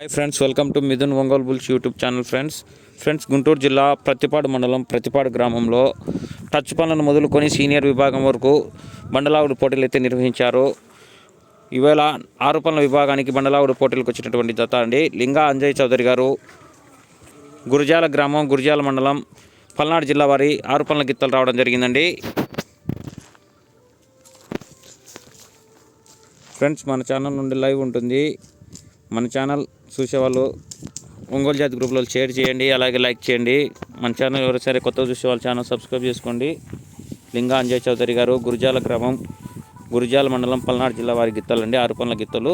Hi friends welcome to Mithun Ongole bulls YouTube channel friends friends Guntur జిల్లా ప్రతిపాడు మండలం ప్రతిపాడు గ్రామంలో touch పనులను మొదలుకొని సీనియర్ విభాగం వరకు బండలావుడు పోటీలు అయితే నిర్వహించారు. ఈవేళ ఆరు పనుల విభాగానికి బండలావుడు పోటీలకు వచ్చినటువంటి జత అండి. లింగా అంజయ్ చౌదరి గారు గురిజాల గ్రామం గురిజాల మండలం పల్నాడు జిల్లా వారి ఆరు పనుల గిత్తలు రావడం జరిగిందండి. ఫ్రెండ్స్ మన ఛానల్ నుండి లైవ్ ఉంటుంది. మన ఛానల్ చూసేవాళ్ళు ఒంగోలు జాతి గ్రూప్లో షేర్ చేయండి అలాగే లైక్ చేయండి. మన ఛానల్ ఎవరైనా కొత్తగా చూసే వాళ్ళ ఛానల్ సబ్స్క్రైబ్ చేసుకోండి. లింగా అంజయ్ చౌదరి గారు గురుజాల గ్రామం గురుజాల మండలం పల్నాడు జిల్లా వారి గిత్తలండి ఆరు పనుల గిత్తలు.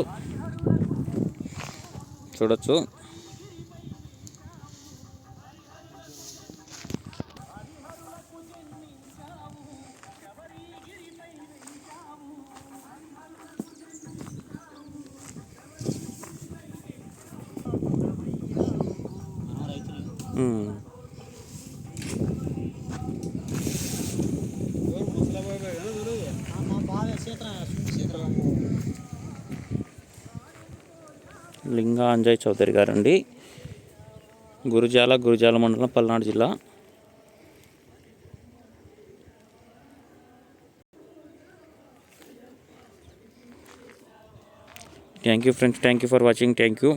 చూడొచ్చు. లింగాంజయ్ లింగా అంజయ్ చౌదరి గారండి. గురుజాల గురుజాల మండలం పల్నాడు జిల్లా. Thank you friends thank you for watching thank you